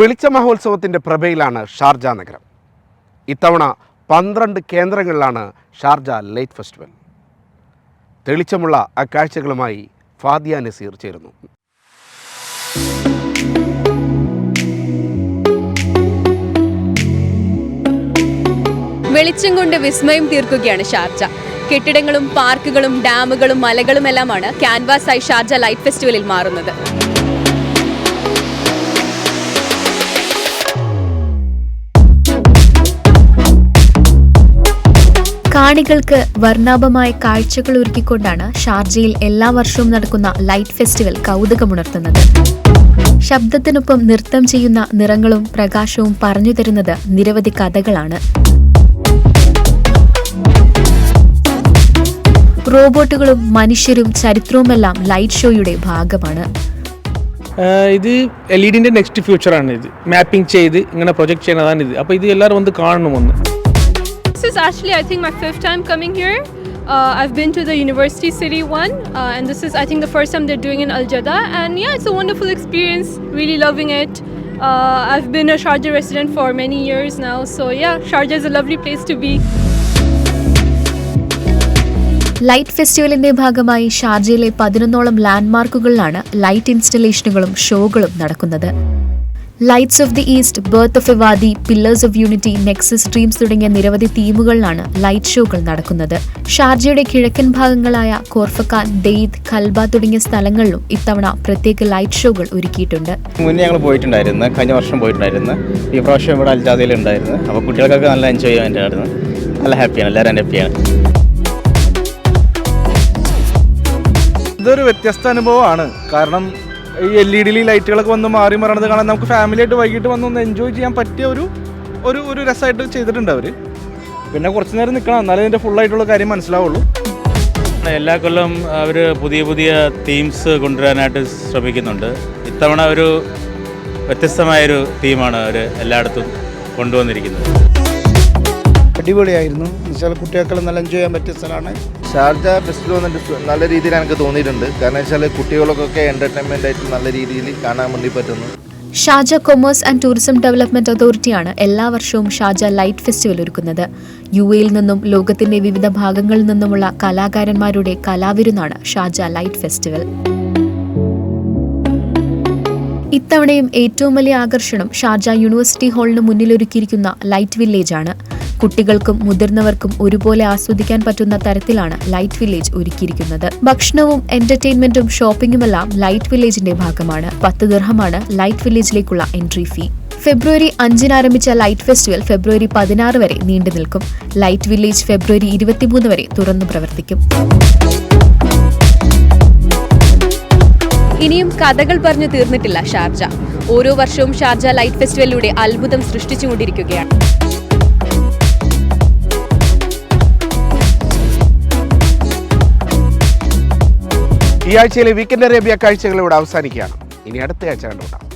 വെളിച്ച മഹോത്സവത്തിന്റെ പ്രഭയിലാണ് ഷാർജ നഗരം. ഇത്തവണ പന്ത്രണ്ട് കേന്ദ്രങ്ങളിലാണ് ഷാർജ ലൈറ്റ് ഫെസ്റ്റിവൽ. തെളിച്ചമുള്ള അക്കാഴ്ചകളുമായി ഫാദിയ നസീർ ചേരുന്നു. വെളിച്ചം കൊണ്ട് വിസ്മയം തീർക്കുകയാണ് ഷാർജ. കെട്ടിടങ്ങളും പാർക്കുകളും ഡാമുകളും മലകളും എല്ലാമാണ് ക്യാൻവാസായി ഷാർജ ലൈറ്റ് ഫെസ്റ്റിവലിൽ മാറുന്നത്. കാണികൾക്ക് വർണാഭമായ കാഴ്ചകൾ ഒരുക്കിക്കൊണ്ടാണ് ഷാർജയിൽ എല്ലാ വർഷവും നടക്കുന്ന ലൈറ്റ് ഫെസ്റ്റിവൽ കൗതുകമുണർത്തുന്നത്. ശബ്ദത്തിനൊപ്പം നൃത്തം ചെയ്യുന്ന നിറങ്ങളും പ്രകാശവും പറഞ്ഞു തരുന്നത് നിരവധി കഥകളാണ്. റോബോട്ടുകളും മനുഷ്യരും ചരിത്രവുമെല്ലാം ലൈറ്റ് ഷോയുടെ ഭാഗമാണ്. ഇത് എൽ ഇ നെക്സ്റ്റ് ഫ്യൂച്ചറാണ് ഇത്. മാപ്പിംഗ് ചെയ്ത് ഇങ്ങനെ പ്രൊജക്ട് ചെയ്യുന്നതാണ് ഇത്. അപ്പോൾ ഇത് എല്ലാവരും വന്ന് കാണണമെന്ന് This is actually, I think, my fifth time coming here. Uh, I've been to the University City one, uh, and this is, I think, the first time they're doing in Al Jada. And yeah, it's a wonderful experience. Really loving it. Uh, I've been a Sharjah resident for many years now, so yeah, Sharjah is a lovely place to be. Light ഫെസ്റ്റിവലിന്റെ ഭാഗമായി ഷാർജയിലെ പതിനൊന്നോളം ലാൻഡ്മാർക്കുകളിലാണ് light ഇൻസ്റ്റലേഷനുകളും ഷോകളും നടക്കുന്നത് lights of the east birth of a Wadi pillars of unity nexus dreams തുടങ്ങിയ നിരവധി തീമുകളിലാണ് light ഷോകൾ നടക്കുന്നത്. ഷാർജയുടെ കിഴക്കൻ ഭാഗങ്ങളായ കോർഫക്കാൻ ദെയ്ദ് കൽബ തുടങ്ങിയ സ്ഥലങ്ങളിലും ഇത്തവണ പ്രത്യേക ലൈറ്റ് ഷോകൾ ഒരുക്കിയിട്ടുണ്ട്. മുന്നേ ഞങ്ങൾ പോയിട്ടുണ്ടായിരുന്നു കഴിഞ്ഞ വർഷം പോയിട്ടുണ്ടായിരുന്നു. ഈ പ്രാവശ്യം ഇവിടെ അൽജാദയിൽ ഉണ്ടായിരുന്നു. അപ്പോൾ കുട്ടികൾക്കൊക്കെ നല്ല എൻജോയ് ആയിരുന്നു നല്ല ഹാപ്പിയാണ് എല്ലാവരും ഹാപ്പിയാണ് ഇതൊരു വ്യത്യസ്ത അനുഭവമാണ്. കാരണം ഈ എൽ ഇ ഡി ലൈറ്റുകളൊക്കെ വന്ന് മാറി മറണത് കാണാൻ നമുക്ക് ഫാമിലി ആയിട്ട് വൈകിട്ട് വന്ന് ഒന്ന് എൻജോയ് ചെയ്യാൻ പറ്റിയ ഒരു ഒരു ഒരു രസമായിട്ട് ചെയ്തിട്ടുണ്ട് അവർ പിന്നെ കുറച്ച് നേരം നിൽക്കണം എന്നാലേ ഇതിന്റെ ഫുള്ളായിട്ടുള്ള കാര്യം മനസ്സിലാവുള്ളൂ. എല്ലാ കൊല്ലം അവർ പുതിയ പുതിയ തീംസ് കൊണ്ടുവരാനായിട്ട് ശ്രമിക്കുന്നുണ്ട്. ഇത്തവണ ഒരു വ്യത്യസ്തമായൊരു തീമാണ് അവർ എല്ലായിടത്തും കൊണ്ടുവന്നിരിക്കുന്നത്. അടിപൊളിയായിരുന്നു. എന്നുവെച്ചാൽ കുട്ടികൾക്കെല്ലാം നല്ല എൻജോയ് ചെയ്യാൻ പറ്റിയ സ്ഥലമാണ്. ഷാർജ ഫെസ്റ്റിവൽ വന്നിട്ട് നല്ല രീതിയിൽ എനിക്ക് തോന്നിയിട്ടുണ്ട്. കാരണം വെച്ചാൽ കുട്ടികൾക്കൊക്കെ എന്റർടൈൻമെന്റ് ആയിട്ട് നല്ല രീതിയിൽ കാണാൻ വേണ്ടി പറ്റുന്നു. ഷാജ കൊമേഴ്സ് ആൻഡ് ടൂറിസം ഡെവലപ്മെന്റ് അതോറിറ്റിയാണ് എല്ലാ വർഷവും ഷാജ ലൈറ്റ് ഫെസ്റ്റിവൽ ഒരുക്കുന്നത്. യു എയിൽ നിന്നും ലോകത്തിന്റെ വിവിധ ഭാഗങ്ങളിൽ നിന്നുമുള്ള കലാകാരന്മാരുടെ കലാവിരുന്നാണ് ഷാജ ലൈറ്റ് ഫെസ്റ്റിവൽ ഇത്തവണയും ഏറ്റവും വലിയ ആകർഷണം ഷാർജ യൂണിവേഴ്സിറ്റി ഹാളിന് മുന്നിലൊരുക്കിയിരിക്കുന്ന ലൈറ്റ് വില്ലേജാണ് ആണ്. കുട്ടികൾക്കും മുതിർന്നവർക്കും ഒരുപോലെ ആസ്വദിക്കാൻ പറ്റുന്ന തരത്തിലാണ് ലൈറ്റ് വില്ലേജ് ഒരുക്കിയിരിക്കുന്നത്. ഭക്ഷണവും എന്റർടൈൻമെന്റും ഷോപ്പിംഗുമെല്ലാം ലൈറ്റ് വില്ലേജിന്റെ ഭാഗമാണ്. പത്ത് ദർഹമാണ് ലൈറ്റ് വില്ലേജിലേക്കുള്ള എൻട്രി ഫീ ഫെബ്രുവരി അഞ്ചിന് ആരംഭിച്ച ലൈറ്റ് ഫെസ്റ്റിവൽ ഫെബ്രുവരി പതിനാറ് വരെ നീണ്ടു നിൽക്കും. ലൈറ്റ് വില്ലേജ് ഫെബ്രുവരി ഇരുപത്തിമൂന്ന് വരെ തുറന്നു പ്രവർത്തിക്കും. ഇനിയും കഥകൾ പറഞ്ഞു തീർന്നിട്ടില്ല ഷാർജ. ഓരോ വർഷവും ഷാർജ ലൈറ്റ് ഫെസ്റ്റിവലിലൂടെ അത്ഭുതം സൃഷ്ടിച്ചുകൊണ്ടിരിക്കുകയാണ്. ഈ ആഴ്ചയിലെ വീക്കെൻഡ് അറേബ്യ കാഴ്ചകൾ ഇവിടെ അവസാനിക്കുകയാണ്. ഇനി അടുത്ത ആഴ്ച കണ്ടുകൊണ്ടാണ്